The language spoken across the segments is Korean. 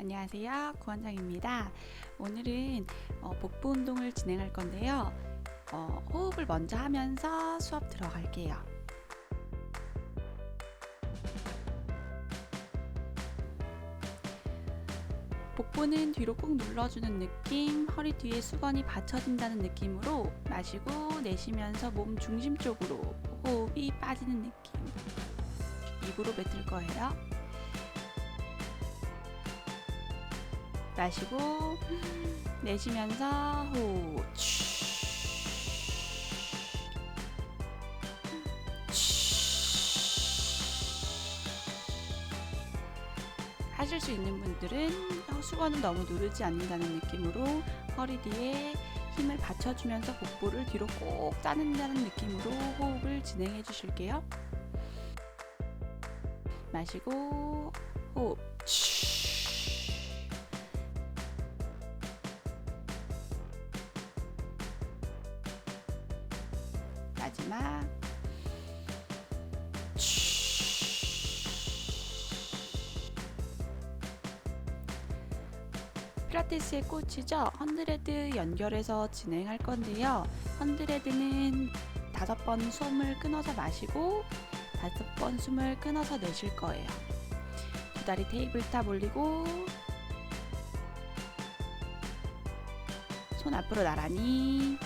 안녕하세요. 구원장입니다. 오늘은 어, 복부 운동을 진행할 건데요. 어, 호흡을 먼저 하면서 수업 들어갈게요. 복부는 뒤로 꾹 눌러주는 느낌, 허리 뒤에 수건이 받쳐진다는 느낌으로 마시고 내쉬면서 몸 중심 쪽으로 호흡이 빠지는 느낌. 입으로 뱉을 거예요. 마시고 내쉬면서 호흡. 하실 수 있는 분들은 수건을 너무 누르지 않는다는 느낌으로 허리 뒤에 힘을 받쳐주면서 복부를 뒤로 꼭 짜는다는 느낌으로 호흡을 진행해 주실게요. 마시고 호흡. 마지막. 필라테스의 꽃이죠. 헌드레드 연결해서 진행할 건데요. 헌드레드는 다섯 번 숨을 끊어서 마시고 다섯 번 숨을 끊어서 내쉴 거예요. 두 다리 테이블탑 올리고 손 앞으로 나란히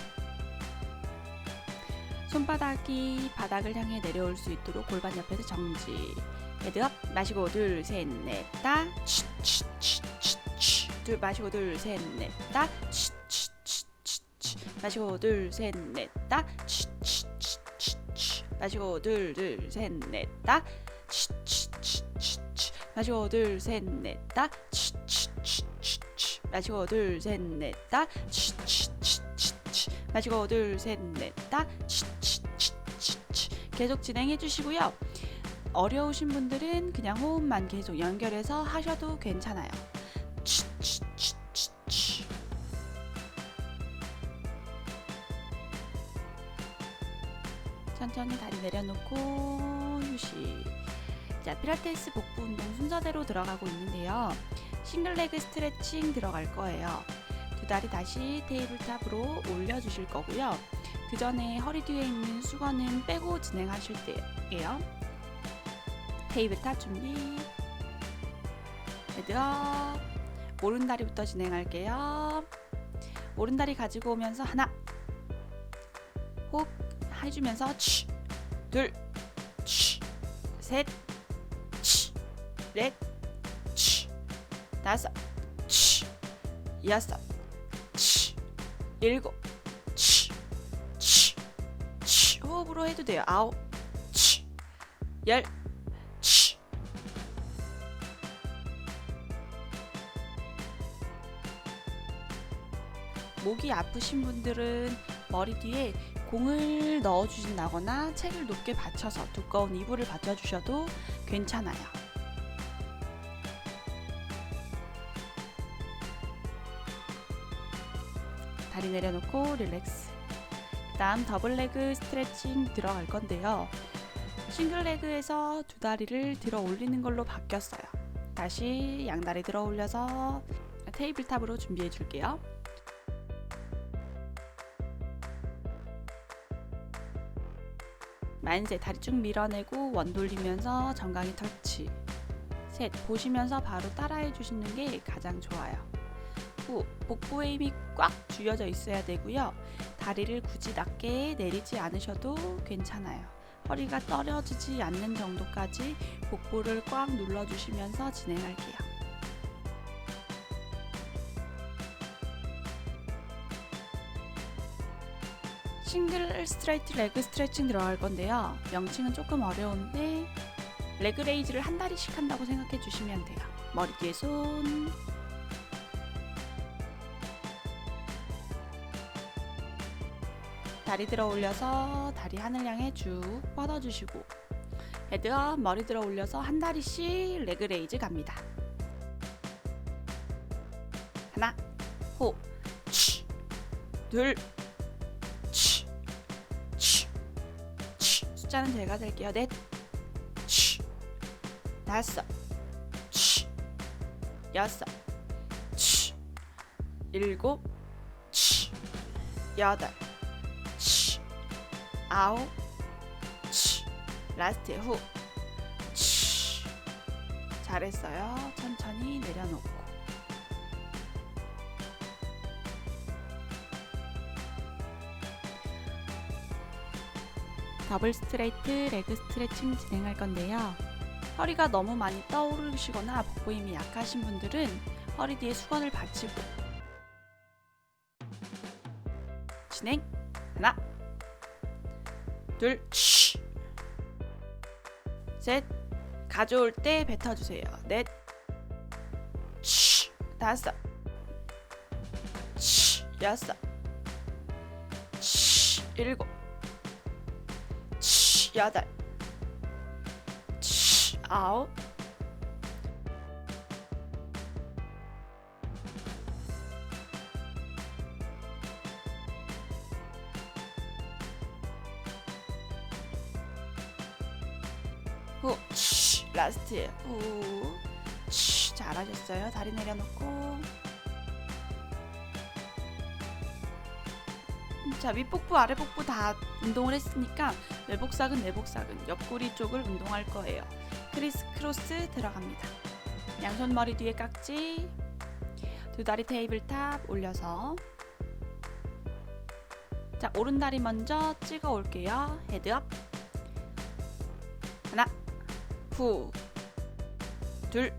손바닥이 바닥을 향해 내려올 수 있도록 골반 옆에서 정지 헤드업 마시고 둘 셋 넷 다 둘 마시고 둘 셋 넷 다 마시고 둘 셋 넷 다 마시고 둘 둘 셋 넷 다 마시고 둘 셋 넷 다 마시고 둘 셋 넷 다 마시고 둘 셋 넷 다 계속 진행해 주시고요. 어려우신 분들은 그냥 호흡만 계속 연결해서 하셔도 괜찮아요. 천천히 다리 내려놓고 휴식. 자, 필라테스 복부 운동 순서대로 들어가고 있는데요. 싱글레그 스트레칭 들어갈 거예요. 두 다리 다시 테이블탑으로 올려주실 거고요. 그 전에 허리 뒤에 있는 수건은 빼고 진행하실 때예요. 테이블 탑 준비. 헤드업. 오른다리부터 진행할게요. 오른다리 가지고 오면서 하나. 호흡 해주면서 치, 둘, 치, 셋, 치, 넷, 치, 다섯, 치, 여섯, 치, 일곱, 호흡으로 해도 돼요. 아홉, 치, 열, 치. 목이 아프신 분들은 머리 뒤에 공을 넣어 주신다거나 책을 높게 받쳐서 두꺼운 이불을 받쳐 주셔도 괜찮아요. 다리 내려놓고 릴렉스. 그다음 더블 레그 스트레칭 들어갈 건데요. 싱글 레그에서 두 다리를 들어 올리는 걸로 바뀌었어요. 다시 양다리 들어 올려서 테이블탑으로 준비해 줄게요. 만세 다리 쭉 밀어내고 원 돌리면서 정강이 터치. 셋 보시면서 바로 따라해 주시는 게 가장 좋아요. 후 복부에 힘이 꽉 쥐어져 있어야 되고요. 다리를 굳이 낮게 내리지 않으셔도 괜찮아요. 허리가 떨어지지 않는 정도까지 복부를 꽉 눌러주시면서 진행할게요. 싱글 스트레이트 레그 스트레칭 들어갈 건데요. 명칭은 조금 어려운데 레그 레이즈를 한 다리씩 한다고 생각해 주시면 돼요. 머리 뒤에 손. 다리 들어 올려서 다리 하늘 향해 쭉 뻗어 주시고 헤드업 머리 들어 올려서 한 다리씩 레그 레이즈 갑니다. 하나, 호, 치, 둘, 치, 치, 치. 숫자는 제가 셀게요. 넷, 치, 다섯, 치, 여섯, 일곱, 치, 여덟, 치, 아홉, 치, 라스트 후, 치. 잘했어요. 천천히 내려놓고. 더블 스트레이트 레그 스트레칭 진행할 건데요. 허리가 너무 많이 떠오르시거나 복부 힘이 약하신 분들은 허리 뒤에 수건을 받치고 진행 하나 둘셋 가져올 때 뱉어주세요. 넷 치, 다섯 치, 여섯 치, 일곱 치, 여덟 치, 아홉 후, 치, 라스트 후, 치, 잘하셨어요. 다리 내려놓고. 자, 윗복부, 아래복부 다 운동을 했으니까 외복사근, 내복사근, 옆구리 쪽을 운동할 거예요. 크리스 크로스 들어갑니다. 양손 머리 뒤에 깍지, 두 다리 테이블탑 올려서. 자, 오른 다리 먼저 찍어 올게요. 헤드업. 하나, 후, 둘,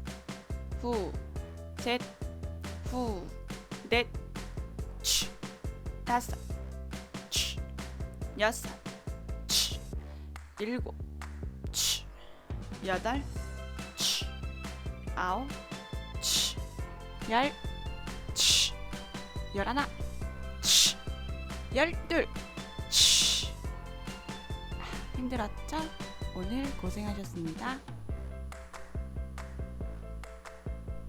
후, 셋, 후, 넷, 치, 다섯, 치, 여섯, 치, 일곱, 치, 여덟, 치, 아홉, 치, 열, 치, 열하나, 치, 열둘, 치. 힘들었죠? 오늘 고생하셨습니다.